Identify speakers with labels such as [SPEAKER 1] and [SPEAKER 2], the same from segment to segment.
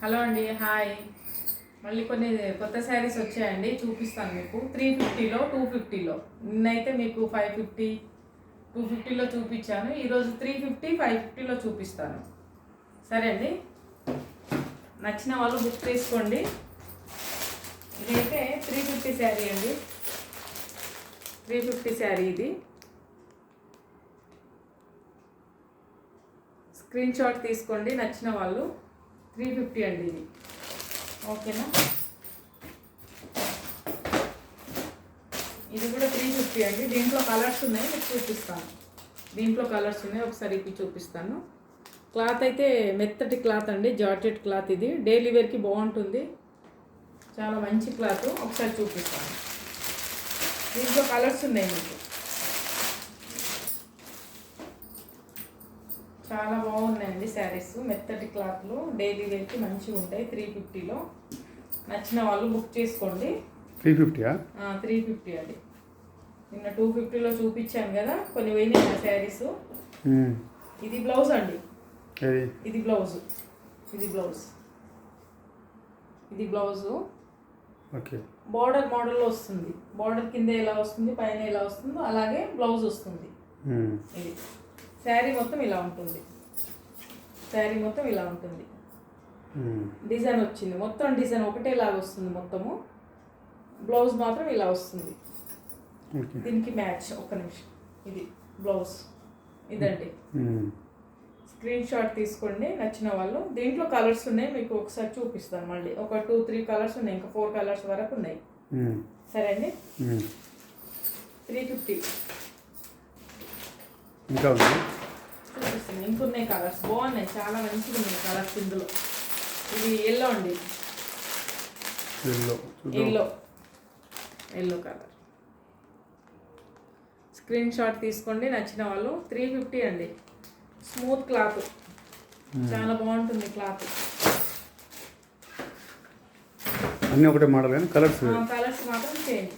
[SPEAKER 1] Hello అండి hi. మళ్ళీ కొన్ని కొత్త శారీస్ వచ్చాయండి చూపిస్తాను మీకు. త్రీ ఫిఫ్టీలో టూ ఫిఫ్టీలో. నిన్నైతే మీకు ఫైవ్ ఫిఫ్టీ టూ ఫిఫ్టీలో చూపించాను. ఈరోజు త్రీ ఫిఫ్టీ ఫైవ్ ఫిఫ్టీలో చూపిస్తాను. సరే అండి. నచ్చిన వాళ్ళు బుక్ చేసుకోండి. ఇదైతే త్రీ ఫిఫ్టీ శారీ అండి. త్రీ ఫిఫ్టీ శారీ ఇది. స్క్రీన్ షాట్ తీసుకోండి నచ్చిన వాళ్ళు. త్రీ ఫిఫ్టీ అండి ఇది. ఓకేనా? ఇది కూడా త్రీ ఫిఫ్టీ అండి. దీంట్లో కలర్స్ ఉన్నాయి మీకు చూపిస్తాను. దీంట్లో కలర్స్ ఉన్నాయి ఒకసారి ఇప్పి చూపిస్తాను. క్లాత్ అయితే మెత్తటి క్లాత్ అండి జార్జెట్ క్లాత్ ఇది. డైలీ వేర్కి బాగుంటుంది. చాలా మంచి క్లాత్. ఒకసారి చూపిస్తాను. దీంట్లో కలర్స్ ఉన్నాయి మీకు. చాలా బాగున్నాయండి శారీస్. మెత్తటి క్లాత్లు డైలీ వేర్కి మంచిగా ఉంటాయి. త్రీ ఫిఫ్టీలో. నచ్చిన వాళ్ళు బుక్ చేసుకోండి.
[SPEAKER 2] త్రీ ఫిఫ్టీయా?
[SPEAKER 1] త్రీ ఫిఫ్టీ అండి. నిన్న టూ ఫిఫ్టీలో చూపించాను కదా కొన్ని పోయినాయి శారీస్. ఇది బ్లౌజ్ అండి. ఇది బ్లౌజ్. ఇది బ్లౌజ్. ఇది బ్లౌజు.
[SPEAKER 2] ఓకే.
[SPEAKER 1] బార్డర్ మోడల్లో వస్తుంది. బార్డర్ కింద ఎలా వస్తుంది పైన ఎలా వస్తుందో అలాగే బ్లౌజ్ వస్తుంది. ఇది. శారీ మొత్తం ఇలా ఉంటుంది. శారీ మొత్తం ఇలా ఉంటుంది. డిజైన్ వచ్చింది. మొత్తం డిజైన్ ఒకటేలాగా వస్తుంది మొత్తము. బ్లౌజ్ మాత్రం ఇలా వస్తుంది. దీనికి మ్యాచ్. ఒక్క నిమిషం. ఇది బ్లౌజ్. ఇదండి. స్క్రీన్ షాట్ తీసుకోండి. నచ్చిన వాళ్ళు. దీంట్లో కలర్స్ ఉన్నాయి. మీకు ఒకసారి చూపిస్తాను మళ్ళీ. ఒక టూ త్రీ కలర్స్ ఉన్నాయి. ఇంకా ఫోర్ కలర్స్ వరకు ఉన్నాయి. సరే అండి. Three fifty.
[SPEAKER 2] ఇంకా ఉంది.
[SPEAKER 1] ఇంకున్నాయి కలర్స్ బాగున్నాయి. చాలా మంచిగా ఉన్నాయి కలర్స్ ఇందులో. ఇది ఎల్లో అండి
[SPEAKER 2] yellow
[SPEAKER 1] yellow colour screen shot తీసుకోండి. నచ్చిన వాళ్ళు త్రీ ఫిఫ్టీ అండి. స్మూత్ క్లాత్ చాలా బాగుంటుంది క్లాత్
[SPEAKER 2] అన్నీ ఒకటే మోడల్ కానీ కలర్స్
[SPEAKER 1] కలర్స్ మాత్రం చేంజ్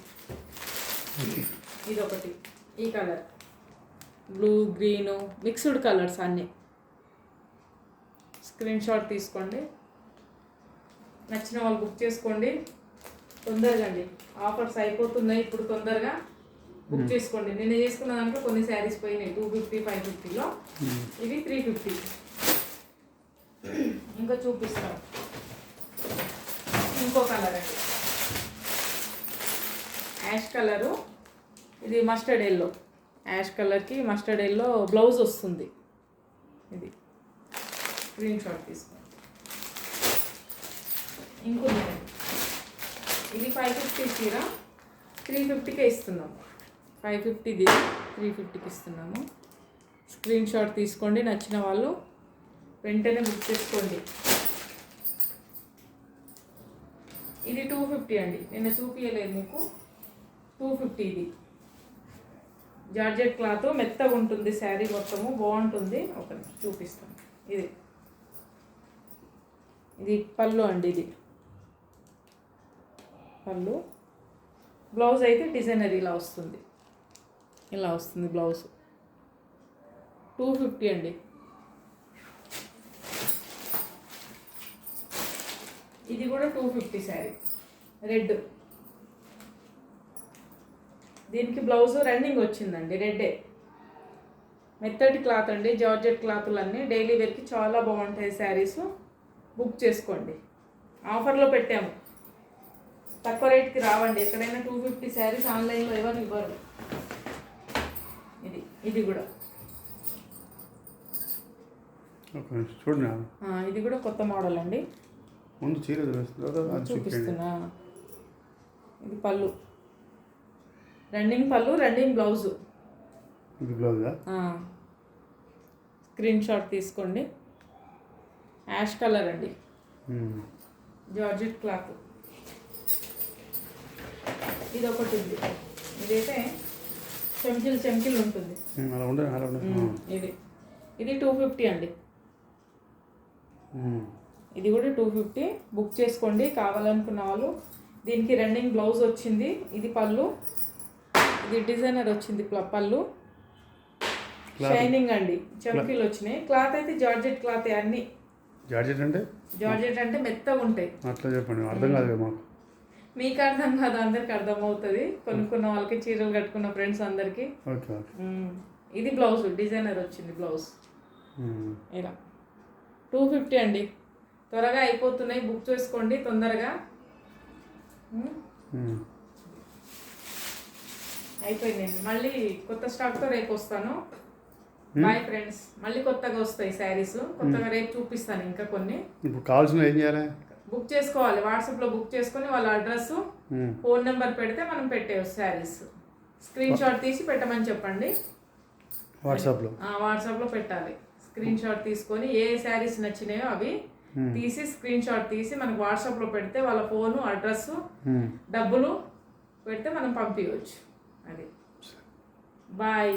[SPEAKER 1] ఇది ఒకటి ఈ colour blue green mixed colours అన్నీ. స్క్రీన్ షాట్ తీసుకోండి. నచ్చిన వాళ్ళు బుక్ చేసుకోండి. తొందరగా అండి. ఆఫర్స్ అయిపోతున్నాయి ఇప్పుడు తొందరగా బుక్ చేసుకోండి. నిన్న చేసుకున్న దాంట్లో కొన్ని శారీస్ పోయినాయి. టూ ఫిఫ్టీ ఫైవ్ ఫిఫ్టీలో. ఇవి త్రీ ఫిఫ్టీ. ఇంకా చూపిస్తాను. ఇంకో కలర్ అండి. Ash colour. ఇది మస్టర్డ్ ఎల్లో. యాష్ కలర్కి మస్టర్డ్ ఎల్లో బ్లౌజ్ వస్తుంది. ఇది. స్క్రీన్ షాట్ తీసుకోండి. ఇంకొందండి ఇది ఫైవ్ ఫిఫ్టీ చీర. త్రీ ఫిఫ్టీకే ఇస్తున్నాము ఫైవ్ ఫిఫ్టీది. త్రీ ఫిఫ్టీకి ఇస్తున్నాము. స్క్రీన్ షాట్ తీసుకోండి. నచ్చిన వాళ్ళు వెంటనే బుక్ చేసుకోండి. ఇది టూ ఫిఫ్టీ అండి. నేను చూపించలేదు మీకు. టూ ఫిఫ్టీ ఇది జార్జెట్ క్లాత్ మెత్తగా ఉంటుంది శారీ మొత్తము. బాగుంటుంది. ఒక చూపిస్తాను. ఇది. ఇది పళ్ళు అండి ఇది. పళ్ళు. బ్లౌజ్ అయితే డిజైనర్ ఇలా వస్తుంది. ఇలా వస్తుంది బ్లౌజ్. టూ ఫిఫ్టీ అండి. ఇది కూడా టూ ఫిఫ్టీ శారీ. రెడ్. దీనికి బ్లౌజ్ రన్నింగ్ వచ్చిందండి రెడ్డే మెత్తటి క్లాత్ అండి జార్జెట్ క్లాతులు అన్నీ డైలీ వేర్కి చాలా బాగుంటాయి శారీస్. బుక్ చేసుకోండి. ఆఫర్లో పెట్టాము. తక్కువ రేట్కి రావండి. ఎక్కడైనా టూ ఫిఫ్టీ శారీస్ ఆన్లైన్లో ఎవరు ఇవ్వరు. ఇది ఇది కూడా.
[SPEAKER 2] చూడండి
[SPEAKER 1] ఇది కూడా కొత్త మోడల్ అండి.
[SPEAKER 2] ముందు చీర
[SPEAKER 1] చూపిస్తున్నా. ఇది పళ్ళు. రన్నింగ్ పళ్ళు రన్నింగ్ బ్లౌజు.
[SPEAKER 2] బ్లౌజా?
[SPEAKER 1] స్క్రీన్ షాట్ తీసుకోండి. యాష్ కలర్ అండి. Georgette cloth. ఇది ఒకటి ఉంది. ఇదైతే చెంకిల్ చెంకిల్ ఉంటుంది. ఇది. ఇది టూ ఫిఫ్టీ అండి. ఇది కూడా టూ ఫిఫ్టీ. బుక్ చేసుకోండి కావాలనుకున్న వాళ్ళు. దీనికి రన్నింగ్ బ్లౌజ్ వచ్చింది. ఇది పళ్ళు. ఇది డిజైనర్ వచ్చింది పళ్ళు. షైనింగ్ అండి. చంకీలు వచ్చినాయి. క్లాత్ అయితే జార్జెట్ క్లాత్ అన్ని.
[SPEAKER 2] జార్జెట్ అంటే?
[SPEAKER 1] జార్జెట్ అంటే మెత్తగా ఉంటాయి.
[SPEAKER 2] అట్లా చెప్పండి. అర్థం కాదు మాకు.
[SPEAKER 1] మీకు అర్థం కాదు అందరికి అర్థం అవుతుంది కొనుక్కున్న వాళ్ళకి చీరలు కట్టుకున్న ఫ్రెండ్స్ అందరికి. ఇది బ్లౌజ్ డిజైనర్ వచ్చింది బ్లౌజ్. ఇలా. టూ ఫిఫ్టీ అండి. త్వరగా అయిపోతున్నాయి. బుక్ చేసుకోండి తొందరగా. అయిపోయిందండి. మళ్ళీ కొత్త స్టాక్తో రేపు వస్తాను. బాయ్ ఫ్రెండ్స్ మళ్ళీ కొత్తగా వస్తాయి శారీస్ కొత్తగా రేపు చూపిస్తాను ఇంకా కొన్ని.
[SPEAKER 2] ఇప్పుడు కావాల్సిన ఏం చేయాలి?
[SPEAKER 1] బుక్ చేసుకోవాలి. వాట్సాప్లో బుక్ చేసుకొని వాళ్ళ అడ్రస్. ఫోన్ నెంబర్ పెడితే మనం పెట్టేయచ్చు శారీస్ స్క్రీన్ షాట్ తీసి పెట్టమని చెప్పండి.
[SPEAKER 2] వాట్సాప్లో
[SPEAKER 1] వాట్సాప్లో పెట్టాలి. స్క్రీన్ షాట్ తీసుకొని ఏ శారీస్ నచ్చినాయో అవి
[SPEAKER 2] Hmm.
[SPEAKER 1] తీసి స్క్రీన్ షాట్ తీసి మనకు వాట్సాప్లో పెడితే వాళ్ళ ఫోను అడ్రస్. డబ్బులు పెడితే మనం పంపించవచ్చు అది బాయ్